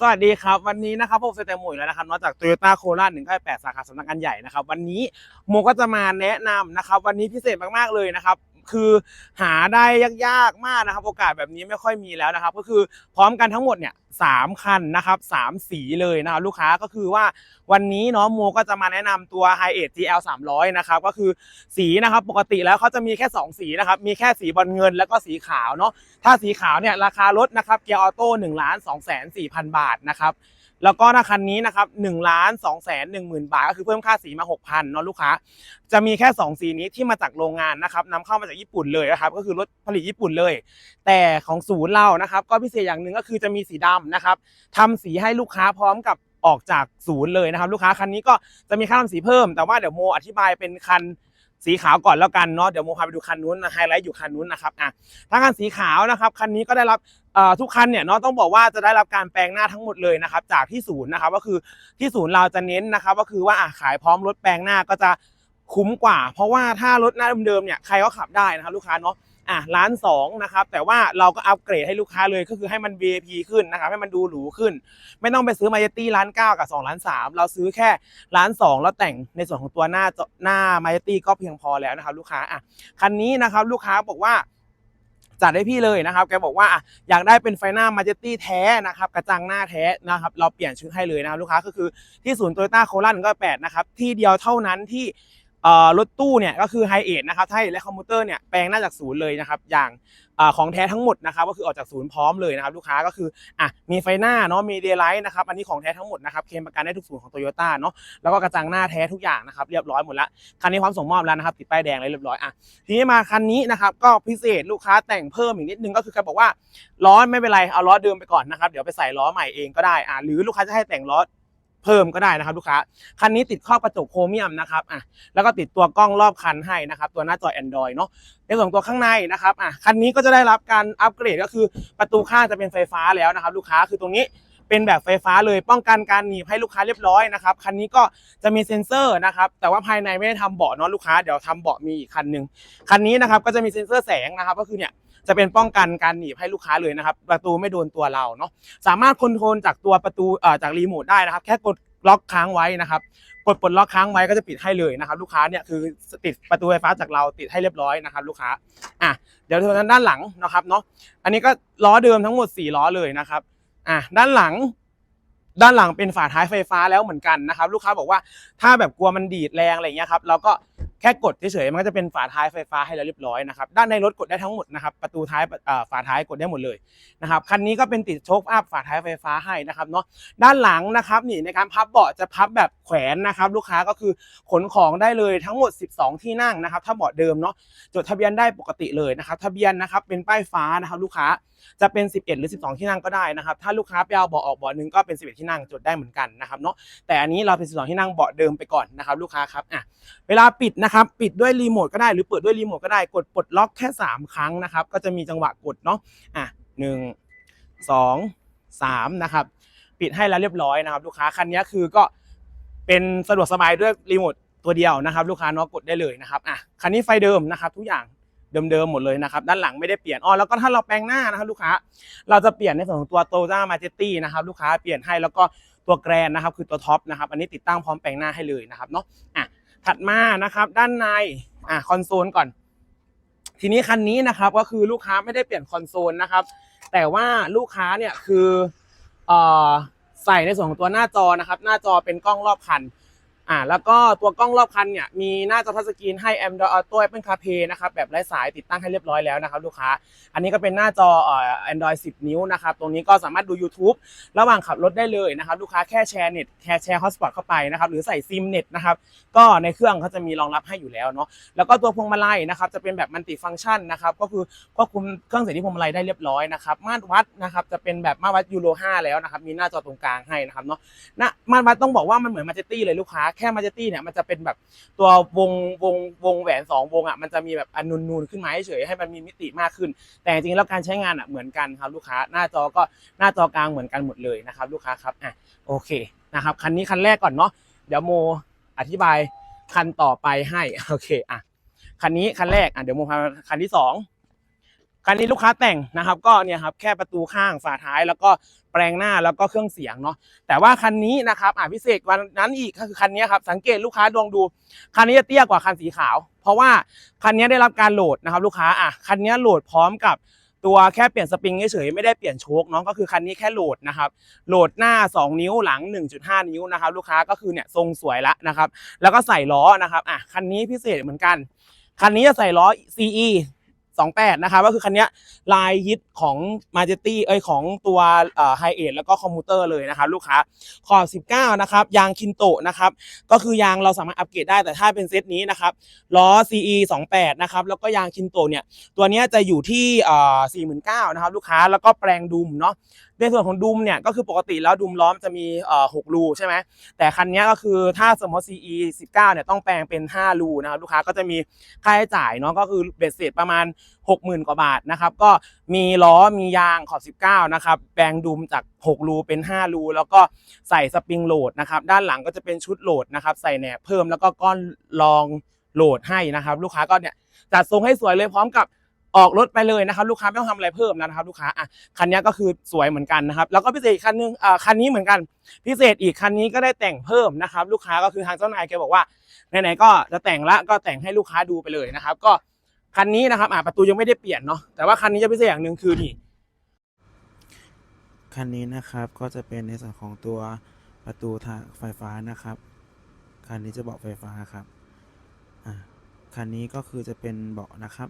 สวัสดีครับ วันนี้นะครับผมเซตมุยแล้วนะครับนอกจาก Toyota c o r a 198สาขาสำนักงานใหญ่นะครับ วันนี้โมก็จะมาแนะนำนะครับ วันนี้พิเศษมากๆเลยนะครับ คือหาได้ยากๆมากนะครับ โอกาสแบบนี้ไม่ค่อยมีแล้วนะครับ ก็คือพร้อมกันทั้งหมดเนี่ยสามคันนะครับสามสีเลยนะครับลูกค้าก็คือว่าวันนี้เนาะโมก็จะมาแนะนำตัว h i 8 GL 300นะครับก็คือสีนะครับปกติแล้วเขาจะมีแค่ 2 สีนะครับมีแค่สีบอลเงินแล้วก็สีขาวเนาะถ้าสีขาวเนี่ยราคารถนะครับเกียร์ออโต้1ล้าน2แสน4พันบาทนะครับ แล้วก็ถ้าคันนี้นะครับ1ล้าน2แสน1หมื่นบาทก็คือเพิ่มค่าสีมา6,000เนาะลูกค้า จะมีแค่2สีนี้ที่มาจากโรงงานนะครับนำเข้ามาจากญี่ปุ่นเลยนะครับก็คือรถผลิตญี่ปุ่นเลย แต่ของศูนย์เรานะครับก็พิเศษอย่างหนึ่งก็คือจะมีสีดำนะครับทำสีให้ลูกค้าพร้อมกับออกจากศูนย์เลยนะครับ ลูกค้าคันนี้ก็จะมีค่าทำสีเพิ่ม แต่ว่าเดี๋ยวโมอธิบายเป็นคัน สีขาวก่อนแล้วกันเนาะเดี๋ยวโมพาไปดูคันนู้นไฮไลท์อยู่คันนู้นนะครับอะถ้าคันสีขาวนะครับคันนี้ก็ได้รับทุกคันเนี่ยเนาะต้องบอกว่าจะได้รับการแปลงหน้าทั้งหมดเลยนะครับจากที่ศูนย์นะครับก็คือที่ศูนย์เราจะเน้นนะครับก็คือว่าขายพร้อมรถแปลงหน้าก็จะคุ้มกว่า เพราะว่าถ้ารถหน้าเดิมๆเนี่ยใครก็ขับได้นะครับลูกค้าเนาะ อะล้านสองนะครับแต่ว่าเราก็อัปเกรดให้ลูกค้าเลยก็คือให้มัน VIP ขึ้นนะครับให้มันดูหรูขึ้น ไม่ต้องไปซื้อมายตี้ล้านเก้ากับ2ล้านสามเราซื้อแค่ล้านสองแล้วแต่งในส่วนของตัวหน้าหน้ามายตี้ก็เพียงพอแล้วนะครับลูกค้าอะคันนี้นะครับลูกค้าบอกว่าจัดให้พี่เลยนะครับ แกบอกว่าอยากได้เป็นไฟหน้ามาเจตี้แท้นะครับ กระจังหน้าแท้นะครับ เราเปลี่ยนชุดให้เลยนะครับลูกค้าก็คือที่ศูนย์โตโยต้าโคราชก็แปดนะครับ ที่เดียวเท่านั้นที่ รถตู้เนี่ยก็คือไฮเอทนะครับไทยและคอมพิวเตอร์เนี่ยแปลงหน้าจากศูนย์เลยนะครับอย่างอของแท้ทั้งหมดนะครับก็คือออกจากศูนย์พร้อมเลยนะครับลูกค้าก็คืออะมีไฟหน้าเนาะมีเดย์ไลท์นะครับอันนี้ของแท้ทั้งหมดนะครับเคลมประกันได้ทุกศูนย์ของโตโยต้าเนาะแล้วก็กระจังหน้าแท้ทุกอย่างนะครับเรียบร้อยหมดล้วคันนี้พร้อมส่งมอบแล้วนะครับติดป้ายแดงเลยเรียบร้อยอะทีนี้มาคันนี้นะครับก็พิเศษลูกค้าแต่งเพิ่มอีกนิดนึงก็คือแกบอกว่าล้อไม่เป็นไรเอาล้อเดิมไปก่อนนะครับเดี๋ยวไปใส่ล้อใหม่เองก็ได้อ่าหรือลูกค้าจะให้แต่งล้อ เพิ่มก็ได้นะครับลูกค้า คันนี้ติดครอบกระจกโครเมียมนะครับอะแล้วก็ติดตัวกล้องรอบคันให้นะครับ ตัวหน้าจอ Android เนาะในส่วนตัวข้างในนะครับอะคันนี้ก็จะได้รับการอัปเกรดก็คือประตูข้างจะเป็นไฟฟ้าแล้วนะครับ ลูกค้าคือตรงนี้เป็นแบบไฟฟ้าเลยป้องกันการหนีบให้ลูกค้าเรียบร้อยนะครับคันนี้ก็จะมีเซ็นเซอร์นะครับแต่ว่าภายในไม่ได้ทำเบาะเนาะลูกค้าเดี๋ยวทำเบาะมีอีกคันหนึ่งคันนี้นะครับก็จะมีเซ็นเซอร์แสงนะครับก็คือเนี่ย จะเป็นป้องกันการหนีบให้ลูกค้าเลยนะครับ ประตูไม่โดนตัวเราเนาะสามารถคอนโทรลจากตัวประตูเอ่อจากรีโมทได้นะครับ แค่กดล็อกค้างไว้นะครับกดปลดล็อกค้างไว้ก็จะปิดให้เลยนะครับลูกค้าเนี่ยคือติดประตูไฟฟ้าจากเราติดให้เรียบร้อยนะครับลูกค้าอะเดี๋ยวทางด้านหลังนะครับเนาะอันนี้ก็ล้อเดิมทั้งหมด 4 ล้อเลยนะครับอะด้านหลัง ด้านหลังเป็นฝาท้ายไฟฟ้าแล้วเหมือนกันนะครับ ลูกค้าบอกว่าถ้าแบบกลัวมันดีดแรงอะไรอย่างเงี้ยครับเราก็ แค่กดเฉยๆมันก็จะเป็นฝาท้ายไฟฟ้าให้แล้วเรียบร้อยนะครับด้านในรถกดได้ทั้งหมดนะครับประตูท้ายฝาท้ายกดได้หมดเลยนะครับคันนี้ก็เป็นติดโชคอัพฝาท้ายไฟฟ้าให้นะครับเนาะด้านหลังนะครับนี่ในการพับเบาะจะพับแบบแขวนนะครับลูกค้าก็คือขนของได้เลยทั้งหมด 12 ที่นั่งนะครับถ้าเบาะเดิมเนาะจดทะเบียนได้ปกติเลยนะครับทะเบียนนะครับเป็นป้ายฟ้านะครับลูกค้าจะเป็น 11 หรือ 12 ที่นั่งก็ได้นะครับถ้าลูกค้าไปเอาเบาะออกเบาะหนึ่งก็เป็น 11 ที่นั่งจดได้เหมือนกันนะครับเนาะแต่อันนี้เราเป็น 12 ที่นั่งเบาะเดิมไปก่อนนะครับลูกค้าครับอะเวลาปิดนะครับปิดด้วยรีโมทก็ได้หรือเปิดด้วยรีโมทก็ได้กดปลดล็อกแค่ 3 ครั้งนะครับ ก็จะมีจังหวะกดเนาะอะหนึ่งสองสามนะครับ ปิดให้แล้วเรียบร้อยนะครับ ลูกค้าคันนี้คือก็เป็นสะดวกสบายด้วยรีโมทตัวเดียวนะครับ ลูกค้าเนาะกดได้เลยนะครับอะคันนี้ไฟเดิมนะครับ ทุกอย่างเดิมๆหมดเลยนะครับ ด้านหลังไม่ได้เปลี่ยนอ๋อแล้วก็ถ้าเราแปลงหน้านะครับ ลูกค้า เราจะเปลี่ยนในส่วนของตัวโตโยต้ามาเจตี้นะครับ ลูกค้าเปลี่ยนให้แล้วก็ตัวแกรนนะครับ คือตัวท็อปนะครับ อันนี้ติดตั้งพร้อมแปลงหน้าให้เลยนะครับเนาะอะ ถัดมานะครับด้านในอะคอนโซลก่อน ทีนี้คันนี้นะครับก็คือลูกค้าไม่ได้เปลี่ยนคอนโซลนะครับ แต่ว่าลูกค้าเนี่ยคืออใส่ในส่วนของตัวหน้าจอนะครับ หน้าจอเป็นกล้องรอบคัน อ่าแล้วก็ตัวกล้องรอบคันเนี่ยมีหน้าจอทัชสกรีนให้ Android Auto Apple CarPlay นะครับแบบไร้สายติดตั้งให้เรียบร้อยแล้วนะครับลูกค้า อันนี้ก็เป็นหน้าจอเอ่อ Android 10 นิ้วนะครับตรงนี้ก็สามารถดู YouTube ระหว่างขับรถได้เลยนะครับลูกค้าแค่แชร์เน็ตแค่แชร์ฮอตสปอตเข้าไปนะครับหรือใส่ซิมเน็ตนะครับก็ในเครื่องเขาจะมีรองรับให้อยู่แล้วเนาะแล้วก็ตัวพวงมาลัยนะครับจะเป็นแบบมัลติฟังก์ชันนะครับก็คือควบคุมเครื่องเสียงที่พวงมาลัยได้เรียบร้อยนะครับมาตรวัดนะครับจะเป็นแบบมาตรวัดยูโร5แล้วนะครับมีหน้าจอตรงกลางให้นะครับเนาะนะมันมาต้องบอกว่ามันเหมือนมาเจตี้เลยลูกค้าแค่มาเจตี้เนี่ยมันจะเป็นแบบตัววงวงวงแหวนสองวงอะมันจะมีแบบอันนูนนูนๆขึ้นมาเฉยให้มันมีมิติมากขึ้น แต่จริงๆแล้วการใช้งานอะเหมือนกันครับลูกค้าหน้าจอก็หน้าจอกลางเหมือนกันหมดเลยนะครับลูกค้าครับอะโอเคนะครับคันนี้คันแรกก่อนเนาะเดี๋ยวโมอธิบายคันต่อไปให้โอเคอะคันนี้คันแรกอะเดี๋ยวโมพาคันที่สอง คันนี้ลูกค้าแต่งนะครับ ก็เนี่ยครับแค่ประตูข้างฝาท้ายแล้วก็แปลงหน้าแล้วก็เครื่องเสียงเนาะแต่ว่าคันนี้นะครับอ่าพิเศษวันนั้นอีกก็คือคันนี้ครับสังเกตลูกค้าลองดู คันนี้จะเตี้ยกว่าคันสีขาว เพราะว่าคันนี้ได้รับการโหลดนะครับ ลูกค้าอะคันนี้โหลดพร้อมกับตัวแค่เปลี่ยนสปริงเฉยๆไม่ได้เปลี่ยนโชคเนาะก็คือคันนี้แค่โหลดนะครับโหลดหน้า 2 นิ้วหลัง 1.5 นิ้วนะครับลูกค้าก็คือเนี่ยทรงสวยละนะครับแล้วก็ใส่ล้อนะครับอะคันนี้พิเศษเหมือนกันคันนี้จะใส่ล้อ CE 28 นะครับก็คือคันนี้ลายฮิตของ m a j e t i เอ้ยของตัวไฮเอทแล้วก็คอมมูเตอร์เลยนะครับลูกค้าขอบ19 นะครับ ยางคินโตะนะครับ ก็คือยางเราสามารถอัปเกรดได้แต่ถ้าเป็นเซตนี้นะครับล้อ CE 28 นะครับ แล้วก็ยางคินโตะเนี่ย ตัวนี้จะอยู่ที่ 49,000 นะครับ ลูกค้าแล้วก็แปลงดุมเนาะในส่วนของดุมเนี่ยก็คือปกติแล้วดุมล้อมจะมีเอ่อ6รูใช่ไหมแต่คันนี้ก็คือถ้าสมมติ CE 19เนี่ยต้องแปลงเป็น 5 รูนะครับลูกค้าก็จะมีค่าใช้จ่ายเนาะก็คือเบ็ดเสร็จประมาณ 60,000 กว่าบาทนะครับก็มีล้อมียางขอบ 19นะครับแปลงดุมจาก 6 รูเป็น 5 รู แล้วก็ใส่สปริงโหลดนะครับด้านหลังก็จะเป็นชุดโหลดนะครับใส่แหนบเพิ่มแล้วก็ก้อนรองโหลดให้นะครับ ลูกค้าก็เนี่ยจัดทรงให้สวยเลยพร้อมกับ ออกรถไปเลยนะครับลูกค้าไม่ต้องทำอะไรเพิ่มนะครับลูกค้าอะคันนี้ก็คือสวยเหมือนกันนะครับแล้วก็พิเศษอีกคันนึงอ่าคันนี้เหมือนกันพิเศษอีกคันนี้ก็ได้แต่งเพิ่มนะครับลูกค้าก็คือทางเจ้านายแกบอกว่าไหนๆก็จะแต่งละก็แต่งให้ลูกค้าดูไปเลยนะครับ ก็คันนี้นะครับอ่าประตูยังไม่ได้เปลี่ยนเนาะแต่ว่าคันนี้จะพิเศษอย่างหนึ่งคือนี่คันนี้นะครับก็จะเป็นในส่วนของตัวประตูทางไฟฟ้านะครับคันนี้จะเบาะไฟฟ้าครับอ่าคันนี้ก็คือจะเป็นเบาะนะครับ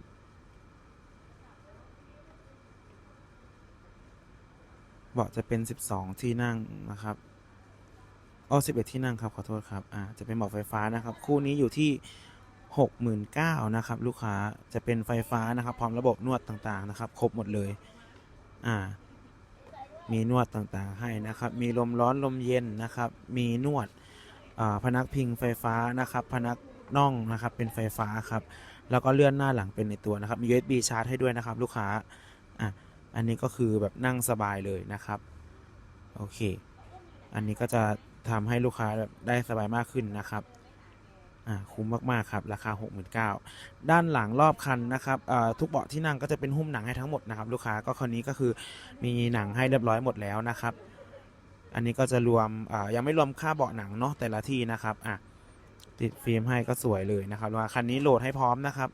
เบาะจะเป็น 12 ที่นั่งนะครับอ๋อ11 ที่นั่งครับ ขอโทษครับ อ่า จะเป็นเบาะไฟฟ้านะครับ คู่นี้อยู่ที่ 69,000นะครับ ลูกค้า จะเป็นไฟฟ้านะครับ พร้อมระบบนวดต่างๆนะครับ ครบหมดเลย อ่า มีนวดต่างๆให้นะครับ มีลมร้อนลมเย็นนะครับ มีนวด อ่า พนักพิงไฟฟ้านะครับ พนักน่องนะครับ เป็นไฟฟ้าครับ แล้วก็เลื่อนหน้าหลังเป็นในตัวนะครับ มี USB ชาร์จให้ด้วยนะครับ ลูกค้า อะ อันนี้ก็คือแบบนั่งสบายเลยนะครับโอเค อันนี้ก็จะทำให้ลูกค้าแบบได้สบายมากขึ้นนะครับอ่าคุ้มมากๆครับราคา 69,000ด้านหลังรอบคันนะครับอ่าทุกเบาะที่นั่งก็จะเป็นหุ้มหนังให้ทั้งหมดนะครับลูกค้าก็คันนี้ก็คือมีหนังให้เรียบร้อยหมดแล้วนะครับ อันนี้ก็จะรวมอ่ายังไม่รวมค่าเบาะหนังเนาะแต่ละที่นะครับอะติดฟิล์มให้ก็สวยเลยนะครับว่าคันนี้โหลดให้พร้อมนะครับ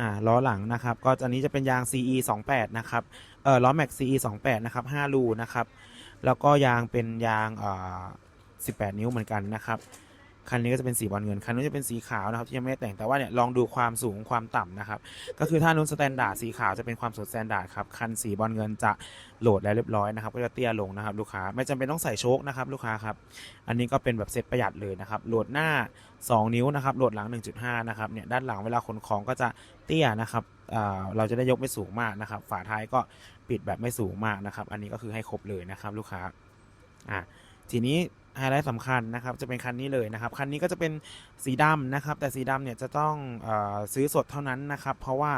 อ่าล้อหลังนะครับ ก็อันนี้จะเป็นยาง CE 28นะครับเอ่อล้อแม็ก CE 28นะครับ5รูนะครับ แล้วก็ยางเป็นยางอ่า18 นิ้วเหมือนกันนะครับ คันนี้ก็จะเป็นสีบอลเงิน คันนู้นจะเป็นสีขาวนะครับที่ยังไม่ได้แต่ง แต่ว่าเนี่ยลองดูความสูงความต่ำนะครับ ก็คือถ้านู้นสแตนดาร์ดสีขาวจะเป็นความสูงสแตนดาร์ดครับ คันสีบอลเงินจะโหลดแล้วเรียบร้อยนะครับ ก็จะเตี้ยลงนะครับลูกค้า ไม่จำเป็นต้องใส่โชคนะครับลูกค้าครับ อันนี้ก็เป็นแบบเซ็ตประหยัดเลยนะครับ โหลดหน้า 2 นิ้วนะครับ โหลดหลัง 1.5 นะครับ เนี่ยด้านหลังเวลาขนของก็จะเตี้ยนะครับเราจะได้ยกไม่สูงมากนะครับ ฝาท้ายก็ปิดแบบไม่สูงมากนะครับ อันนี้ก็คือให้ครบเลยนะครับ ลูกค้า อะทีนี้ ไฮไลท์สำคัญนะครับจะเป็นคันนี้เลยนะครับคันนี้ก็จะเป็นสีดำนะครับ แต่สีดำเนี่ยจะต้องอซื้อสดเท่านั้นนะครับ เพราะว่า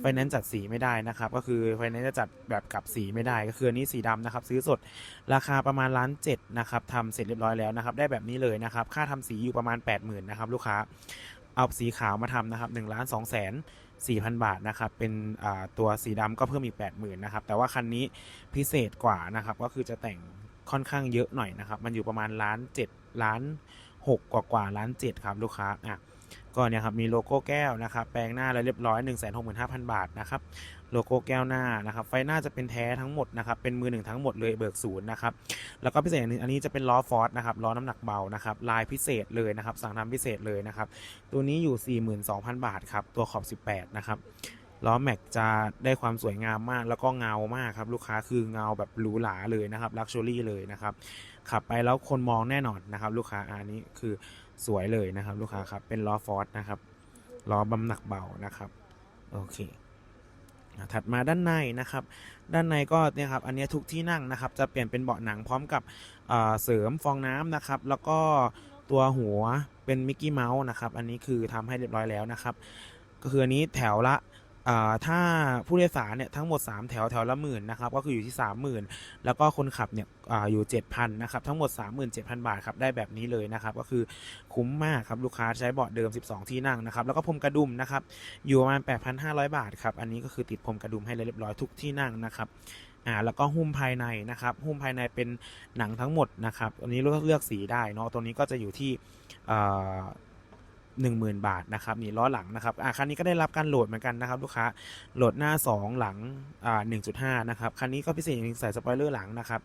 ไฟแนนซ์จัดสีไม่ได้นะครับ ก็คือไฟแนนซ์จะจัดแบบกลับสีไม่ได้ ก็คืออันนี้สีดำนะครับ ซื้อสดราคาประมาณล้านเจ็ดนะครับทำเสร็จเรียบร้อยแล้วนะครับ ได้แบบนี้เลยนะครับ ค่าทำสีอยู่ประมาณ 80,000นะครับลูกค้าเอาสีขาวมาทำนะครับ1ล้าน2แสน4,000 บาทนะครับ เป็นตัวสีดำก็เพิ่มอีก 80,000นะครับ แต่ว่าคันนี้พิเศษกว่านะครับ ก็คือจะแต่ง ค่อนข้างเยอะหน่อยนะครับ มันอยู่ประมาณล้าน7ล้าน6กกว่ากว่าล้าน7ครับลูกค้าอะก็เนี่ยครับมีโลโก้แก้วนะครับ แปลงหน้าแล้วเรียบร้อย 165,000 บาทนะครับโลโก้แก้วหน้านะครับ ไฟหน้าจะเป็นแท้ทั้งหมดนะครับ เป็นมือหนึ่งทั้งหมดเลยเบิกศูนย์นะครับ แล้วก็พิเศษอย่างนึงอันนี้จะเป็นล้อฟอร์ดนะครับ ล้อน้ำหนักเบานะครับ ลายพิเศษเลยนะครับ สั่งทำพิเศษเลยนะครับ ตัวนี้อยู่ 42,000 บาทครับ ตัวขอบ 18 นะครับ ล้อแม็กจะได้ความสวยงามมาก แล้วก็เงามากครับ ลูกค้าคือเงาแบบหรูหราเลยนะครับลักชัวรี่เลยนะครับขับไปแล้วคนมองแน่นอนนะครับ ลูกค้าอันนี้คือสวยเลยนะครับ ลูกค้าครับเป็นล้อฟอร์ดนะครับล้อบำหนักเบานะครับโอเคถัดมาด้านในนะครับ ด้านในก็เนี่ยครับ อันนี้ทุกที่นั่งนะครับ จะเปลี่ยนเป็นเบาะหนังพร้อมกับเสริมฟองน้ำนะครับ แล้วก็ตัวหัวเป็นมิกกี้เมาส์นะครับ อันนี้คือทำให้เรียบร้อยแล้วนะครับ ก็คืออันนี้แถวละ ถ้าผู้โดยสารเนี่ยทั้งหมด 3 แถวแถวละหมื่นนะครับก็คืออยู่ที่ 30,000 แล้วก็คนขับเนี่ยออยู่ 7,000นะครับทั้งหมด 37,000 บาทครับได้แบบนี้เลยนะครับก็คือคุ้มมากครับลูกค้าใช้เบาะเดิม 12 ที่นั่งนะครับแล้วก็พรมกระดุมนะครับอยู่ประมาณ 8,500 บาทครับอันนี้ก็คือติดพรมกระดุมให้เรียบร้อยทุกที่นั่งนะครับอ่าแล้วก็หุ้มภายในนะครับหุ้มภายในเป็นหนังทั้งหมดนะครับอันนี้เลือกเลือกสีได้เนาะตัวนี้ก็จะอยู่ที่ อ่าหนึ่งหมื่นบาทนะครับนี่ล้อหลังนะครับอ่าคันนี้ก็ได้รับการโหลดเหมือนกันนะครับลูกค้าโหลดหน้า 2 หลังอ่าหนึ่งจุดห้านะครับคันนี้ก็พิเศษอย่างหนึ่งใส่สปอยเลอร์หลังนะครับ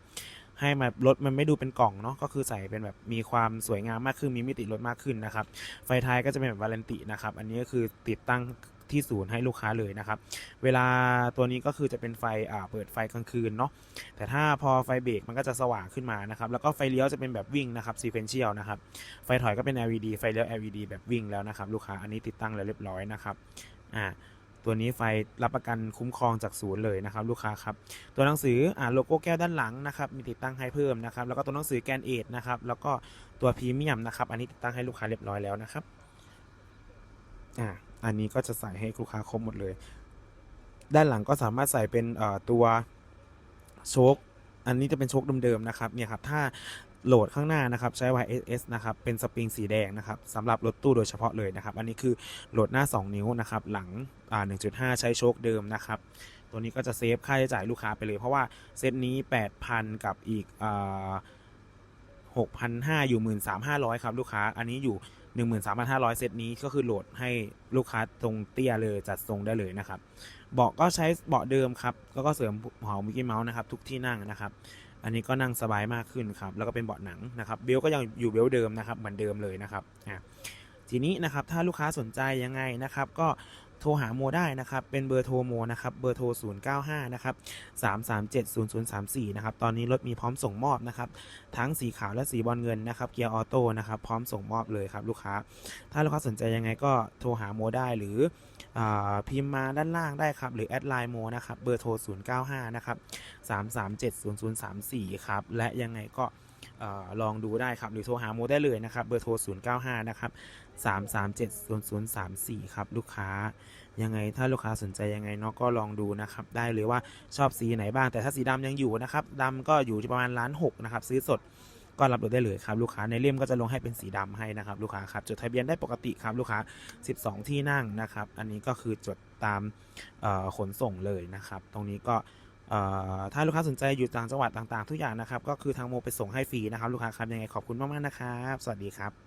ให้มารถมันไม่ดูเป็นกล่องเนาะก็คือใส่เป็นแบบมีความสวยงามมากขึ้นมีมิติรถมากขึ้นนะครับไฟท้ายก็จะเป็นแบบวาเลนตินะครับอันนี้ก็คือติดตั้ง ที่ศูนย์ให้ลูกค้าเลยนะครับ เวลาตัวนี้ก็คือจะเป็นไฟอ่าเปิดไฟกลางคืนเนาะแต่ถ้าพอไฟเบรกมันก็จะสว่างขึ้นมานะครับแล้วก็ไฟเลี้ยวจะเป็นแบบวิ่งนะครับซีเควนเชียลนะครับไฟถอยก็เป็น LED ไฟเลี้ยว LED แบบวิ่งแล้วนะครับลูกค้าอันนี้ติดตั้งแล้วเรียบร้อยนะครับอ่าตัวนี้ไฟรับประกันคุ้มครองจากศูนย์เลยนะครับลูกค้าครับตัวหนังสืออ่าโลโก้แก้วด้านหลังนะครับมีติดตั้งให้เพิ่มนะครับแล้วก็ตัวหนังสือแกนเอทนะครับแล้วก็ตัวพรีเมียมนะครับอันนี้ติดตั้งให้ลูกค้าเรียบร้อยแล้วนะครับอ่า อันนี้ก็จะใส่ให้ลูกค้าครบหมดเลย ด้านหลังก็สามารถใส่เป็นตัวโชคอันนี้จะเป็นโชคเดิมๆนะครับเนี่ยครับถ้าโหลดข้างหน้านะครับใช้ YSS นะครับเป็นสปริงสีแดงนะครับสำหรับรถตู้โดยเฉพาะเลยนะครับ อันนี้คือโหลดหน้า 2 นิ้วนะครับหลังอ่า1.5 ใช้โชคเดิมนะครับตัวนี้ก็จะเซฟค่าใช้จ่ายลูกค้าไปเลย เพราะว่าเซตนี้ 8,000 กับอีกอ่า6,500อยู่ 13,500 ครับ ลูกค้าอันนี้อยู่ 13,500 เซตนี้ก็คือโหลดให้ลูกค้าตรงเตี้ยเลยจัดทรงได้เลยนะครับเบาะก็ใช้เบาะเดิมครับแล้วก็เสริมหัวมิกกี้เมาส์นะครับทุกที่นั่งนะครับ อันนี้ก็นั่งสบายมากขึ้นครับแล้วก็เป็นเบาะหนังนะครับเบลก็ยังอยู่เบลเดิมนะครับเหมือนเดิมเลยนะครับอะทีนี้นะครับถ้าลูกค้าสนใจยังไงนะครับ ก็ โทรหาโมได้นะครับ เป็นเบอร์โทรโมนะครับ เบอร์โทร 095 นะครับ 337 0034 นะครับ ตอนนี้รถมีพร้อมส่งมอบนะครับ ทั้งสีขาวและสีบอลเงินนะครับ เกียร์ออโต้นะครับ พร้อมส่งมอบเลยครับลูกค้า ถ้าลูกค้าสนใจยังไงก็โทรหาโมได้หรืออพิมพ์มาด้านล่างได้ครับ หรือแอดไลน์โมนะครับ เบอร์โทร 095 นะครับ 337 0034 ครับ และยังไงก็ ลองดูได้ครับ หรือโทรหาโมได้เลยนะครับ เบอร์โทร 095 นะครับ 337 0034 ครับ ลูกค้ายังไงถ้าลูกค้าสนใจยังไงเนาะก็ลองดูนะครับ ได้เลยว่าชอบสีไหนบ้าง แต่ถ้าสีดำยังอยู่นะครับดำก็อยู่ที่ประมาณล้านหกนะครับ ซื้อสดก็รับรถได้เลยครับ ลูกค้าในเล่มก็จะลงให้เป็นสีดำให้นะครับ ลูกค้าครับจดทะเบียนได้ปกติครับ ลูกค้า 12 ที่นั่งนะครับ อันนี้ก็คือจดตามขนส่งเลยนะครับ ตรงนี้ก็ ถ้าลูกค้าสนใจอยู่ต่างจังหวัดต่างๆ ทุกอย่างนะครับ ก็คือทางโมไปส่งให้ฟรีนะครับ ลูกค้าครับยังไงขอบคุณมากๆนะครับ สวัสดีครับ